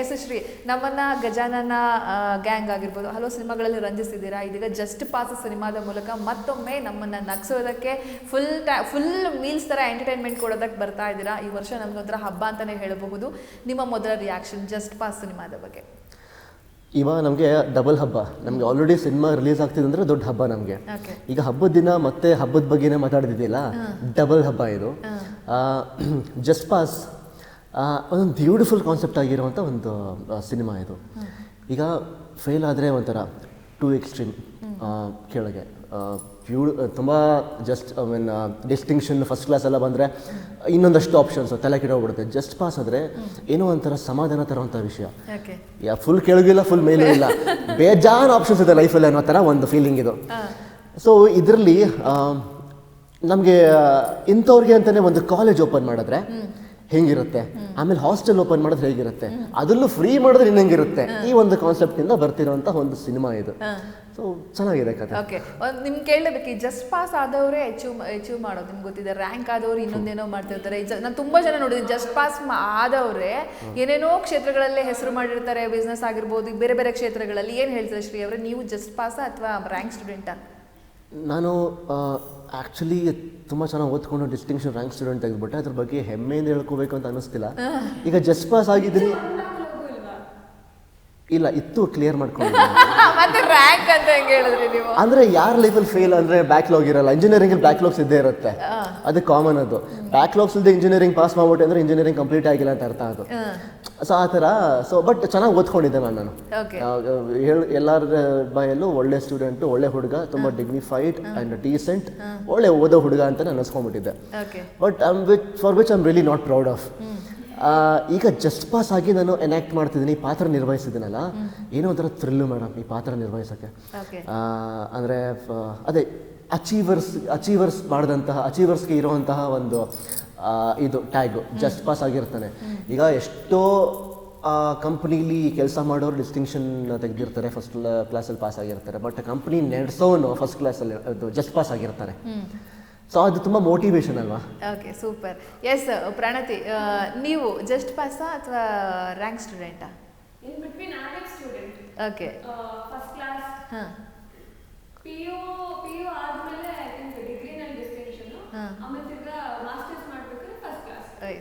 S Shri ನಮ್ಮನ್ನ Gajanana gang ಆಗಿರ್ಬೋದು ಹಲವು ಸಿನಿಮಾಗಳಲ್ಲಿ ರಂಜಿಸಿದ್ದೀರಾ ಇದೀಗ ಜಸ್ಟ್ ಪಾಸ್ ಸಿನಿಮಾದ ಮೂಲಕ ಮತ್ತೊಮ್ಮೆ ನಮ್ಮನ್ನ ನಗ್ಸೋದಕ್ಕೆ ಫುಲ್ ಫುಲ್ ಮೀಲ್ಸ್ ತರ ಎಂಟರ್ಟೈನ್ಮೆಂಟ್ ಕೊಡೋದಕ್ಕೆ ಬರ್ತಾ ಇದ್ದೀರಾ? ಈ ವರ್ಷ ನಮ್ಗೊಂಥರ ಹಬ್ಬ ಅಂತಾನೆ ಹೇಳಬಹುದು. ನಿಮ್ಮ ಮೊದಲ ರಿಯಾಕ್ಷನ್ ಜಸ್ಟ್ ಪಾಸ್ ಸಿನಿಮಾದ ಬಗ್ಗೆ. ಇವಾಗ ನಮಗೆ ಡಬಲ್ ಹಬ್ಬ. ನಮಗೆ ಆಲ್ರೆಡಿ ಸಿನಿಮಾ ರಿಲೀಸ್ ಆಗ್ತಿದೆ ಅಂದರೆ ದೊಡ್ಡ ಹಬ್ಬ ನಮಗೆ. ಈಗ ಹಬ್ಬದ ದಿನ ಮತ್ತೆ ಹಬ್ಬದ ಬಗ್ಗೆನೇ ಮಾತಾಡ್ತಿದ್ದಿಲ್ಲ ಡಬಲ್ ಹಬ್ಬ ಇದು. ಜಸ್ಟ್ ಪಾಸ್ ಒಂದೊಂದು ಬ್ಯೂಟಿಫುಲ್ ಕಾನ್ಸೆಪ್ಟ್ ಆಗಿರುವಂಥ ಒಂದು ಸಿನಿಮಾ ಇದು. ಈಗ ಫೇಲ್ ಆದರೆ ಒಂಥರ ಟೂ ಎಕ್ಸ್ಟ್ರೀಮ್ ಕೆಳಗೆ. ಬ್ಯೂ ತುಂಬ just I mean distinction first class ಎಲ್ಲ ಬಂದರೆ ಇನ್ನೊಂದಷ್ಟು ಆಪ್ಷನ್ಸ್ ತಲೆ ಕೆಡೋಗ್ಬಿಡುತ್ತೆ ಜಸ್ಟ್ ಪಾಸ್ ಆದರೆ ಏನೋ ಒಂಥರ ಸಮಾಧಾನ ತರುವಂಥ ವಿಷಯ. ಯಾ ಫುಲ್ ಇಲ್ಲ ಫುಲ್ ಮೇಲೂ ಇಲ್ಲ. ಬೇಜಾನ್ ಆಪ್ಷನ್ಸ್ ಇದೆ ಲೈಫಲ್ಲಿ ಅನ್ನೋ ಥರ ಒಂದು ಫೀಲಿಂಗ್ ಇದು. ಸೊ ಇದರಲ್ಲಿ ನಮಗೆ ಇಂಥವ್ರಿಗೆ ಅಂತಲೇ ಒಂದು ಕಾಲೇಜ್ ಓಪನ್ ಮಾಡಿದ್ರೆ ಹೆಂಗಿರುತ್ತೆ? ಆಮೇಲೆ ಹಾಸ್ಟೆಲ್ ಓಪನ್ ಮಾಡಿದ್ರೆ ಹೇಗಿರುತ್ತೆ? ಅದಲ್ಲೂ ಫ್ರೀ ಮಾಡಿದ್ರೆ ಇನ್ನಂಗಿರುತ್ತೆ. ಈ ಒಂದು ಕಾನ್ಸೆಪ್ಟ್ ಇಂದ ಬರ್ತಿರೋಂಥ ಒಂದು ಸಿನಿಮಾ ಇದು. ಸೊ ಚೆನ್ನಾಗಿದೆ ಕಥೆ. ಓಕೆ ನಿಮ್ ಕೇಳಬೇಕು ಈ ಜಸ್ಟ್ ಪಾಸ್ ಆದವರೇ ಅಚೀವ್ ಅಚೀವ್ ಮಾಡೋದು. ನಿಮ್ಗೆ ಗೊತ್ತಿದೆ ರ್ಯಾಂಕ್ ಆದವ್ರು ಇನ್ನೊಂದೇನೋ ಮಾಡ್ತಿರ್ತಾರೆ. ನಾನು ತುಂಬಾ ಜನ ನೋಡಿದ್ದೀನಿ ಜಸ್ಟ್ ಪಾಸ್ ಆದವರೇ ಏನೇನೋ ಕ್ಷೇತ್ರಗಳಲ್ಲಿ ಹೆಸರು ಮಾಡಿರ್ತಾರೆ ಬಿಸ್ನೆಸ್ ಆಗಿರ್ಬೋದು ಬೇರೆ ಬೇರೆ ಕ್ಷೇತ್ರಗಳಲ್ಲಿ. ಏನ್ ಹೇಳ್ತಾರೆ ಶ್ರೀ ಅವರೇ? ನೀವು ಜಸ್ಟ್ ಪಾಸ್ ಅಥವಾ ರ್ಯಾಂಕ್ ಸ್ಟೂಡೆಂಟಾ ನಾನು ಆ್ಯಕ್ಚುಲಿ ತುಂಬ ಚೆನ್ನಾಗಿ ಓದ್ಕೊಂಡು ಡಿಸ್ಟಿಂಕ್ಷನ್ ರ್ಯಾಂಕ್ ಸ್ಟೂಡೆಂಟ್ ತೆಗೆದ್ಬಿಟ್ಟೆ ಅದ್ರ ಬಗ್ಗೆ ಹೆಮ್ಮೆಯಿಂದ ಹೇಳ್ಕೋಬೇಕು ಅಂತ ಅನ್ನಿಸ್ತಿಲ್ಲ ಈಗ ಜಸ್ಟ್ ಪಾಸ್ ಆಗಿದ್ದೀನಿ. ಇಲ್ಲ ಇತ್ತು ಕ್ಲಿಯರ್ ಮಾಡ್ಕೊಂಡು. ಮತ್ತೆ ರ್ಯಾಂಕ್ ಅಂತ ಹೆಂಗ್ ಹೇಳಿದ್ರಿ ನೀವು? ಅಂದ್ರೆ ಯಾರ ಲೆವೆಲ್ ಫೇಲ್ ಅಂದ್ರೆ ಬ್ಯಾಕ್ಲಾಗ್ ಇರಲ್ಲ. ಇಂಜಿನಿಯರಿಂಗ್ ಬ್ಯಾಕ್ಲಾಗ್ಸ್ ಇದ್ದೇ ಇರುತ್ತೆ. ಅದು ಕಾಮನ್ ಅದು. ಬ್ಯಾಕ್ಲಾಗ್ಸ್ ಇಲ್ಲದೆ ಇಂಜಿನಿಯರಿಂಗ್ ಪಾಸ್ ಮಾಡ್ಬಿಟ್ಟೆ ಅಂದ್ರೆ ಇಂಜಿನಿಯರಿಂಗ್ ಕಂಪ್ಲೀಟ್ ಆಗಿಲ್ಲ ಅಂತ ಅರ್ಥ ಅದು. ಸೊ ಆ ಥರ ಸೊ ಬಟ್ ಚೆನ್ನಾಗಿ ಓದ್ಕೊಂಡಿದ್ದೆ ನಾನು ನಾನು. ಎಲ್ಲರ ಬಾಯಲ್ಲೂ ಒಳ್ಳೆ ಸ್ಟೂಡೆಂಟು ಒಳ್ಳೆ ಹುಡುಗ ತುಂಬ ಡಿಗ್ನಿಫೈಡ್ ಅಂಡ್ ಡೀಸೆಂಟ್ ಒಳ್ಳೆ ಓದೋ ಹುಡುಗ ಅಂತ ನಾನು ಅನ್ಸ್ಕೊಂಡ್ಬಿಟ್ಟಿದ್ದೆ. But I'm which for which I'm really not proud of ಈಗ ಜಸ್ಟ್ ಪಾಸ್ ಆಗಿ ನಾನು ಎನ್ಯಾಕ್ಟ್ ಮಾಡ್ತಿದ್ದೀನಿ ಈ ಪಾತ್ರ ನಿರ್ವಹಿಸಿದ್ದೀನಲ್ಲ? ಏನೋ ಒಂಥರ ಥ್ರಿಲ್ಲು ಮೇಡಮ್ ಈ ಪಾತ್ರ ನಿರ್ವಹಿಸೋಕ್ಕೆ. ಅಂದರೆ ಅದೇ ಅಚೀವರ್ಸ್ ಅಚೀವರ್ಸ್ ಮಾಡಿದಂತಹ ಅಚೀವರ್ಸ್ಗೆ ಇರುವಂತಹ ಒಂದು ಇದು ಟ್ಯಾಗು ಜಸ್ಟ್ ಪಾಸ್ ಆಗಿರ್ತಾನೆ. ಈಗ ಎಷ್ಟೋ ಕಂಪ್ನೀಲಿ ಕೆಲಸ ಮಾಡೋರು ಡಿಸ್ಟಿಂಕ್ಷನ್ ತೆಗೆದಿರ್ತಾರೆ ಫಸ್ಟ್ ಕ್ಲಾಸಲ್ಲಿ ಪಾಸ್ ಆಗಿರ್ತಾರೆ. ಬಟ್ ಕಂಪ್ನಿ ನಡೆಸೋನು ಫಸ್ಟ್ ಕ್ಲಾಸಲ್ಲಿ ಅದು ಜಸ್ಟ್ ಪಾಸ್ ಆಗಿರ್ತಾರೆ. ಸೊ ಅದು ತುಂಬ ಮೋಟಿವೇಶನ್ ಅಲ್ವಾ? ಓಕೆ ಸೂಪರ್ ಎಸ್ ಪ್ರಣತಿ ನೀವು ಜಸ್ಟ್ ಪಾಸ್ ಅಥವಾ ರ್ಯಾಂಕ್ ಸ್ಟೂಡೆಂಟಾ ಓಕೆ ಹಾಂ ಹಾಂ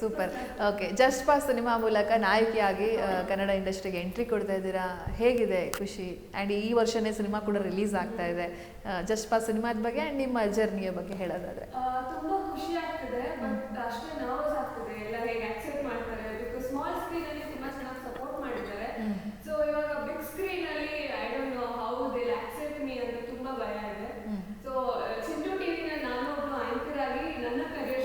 super okay just pass cinema ಮೂಲಕ ನಾಯಕಿಯಾಗಿ ಕನ್ನಡ ಇಂಡಸ್ಟ್ರಿಗೆ ಎಂಟ್ರಿ ಕೊಡ್ತಾ ಇದ್ದೀರಾ? ಹೇಗಿದೆ ಖುಷಿ? ಆ್ಯಂಡ್ ಈ ವರ್ಷನೇ ಸಿನಿಮಾ ಕೂಡ ರಿಲೀಸ್ ಆಗ್ತಾ ಇದೆ. ಜಸ್ಟ್ ಪಾಸ್ ಸಿನಿಮಾದ ಬಗ್ಗೆ ಆ್ಯಂಡ್ ನಿಮ್ಮ ಜರ್ನಿಯ ಬಗ್ಗೆ ಹೇಳೋದಾದ್ರೆ. ತುಂಬ ಖುಷಿ ಆಗ್ತಿದೆ ಬಟ್ ಅಷ್ಟೇ ನರ್ವಸ್ ಆಗ್ತದೆ ಎಲ್ಲ ಹೇಗೆ ಅಕ್ಸೆಪ್ಟ್ ಮಾಡ್ತಾರೆ ಬಿಕಾಸ್ ಸ್ಮಾಲ್ ಸ್ಕ್ರೀನ್ ಅಲ್ಲಿ ತುಂಬಾ ಚೆನ್ನಾಗಿ ಸಪೋರ್ಟ್ ಮಾಡಿದ್ದಾರೆ ಸೊ ಇವಾಗ ಬಿಗ್ ಸ್ಕ್ರೀನ್ ಅಲ್ಲಿ I don't know how they accept me ಅಂತ ತುಂಬಾ ಭಯ ಇದೆ ಸೊ ಚಿಂಟು ಟಿವಿನ ನಾನು ಒಬ್ಬ ಆಂಕರ್ ಆಗಿ ನನ್ನ ಕರಿಯರ್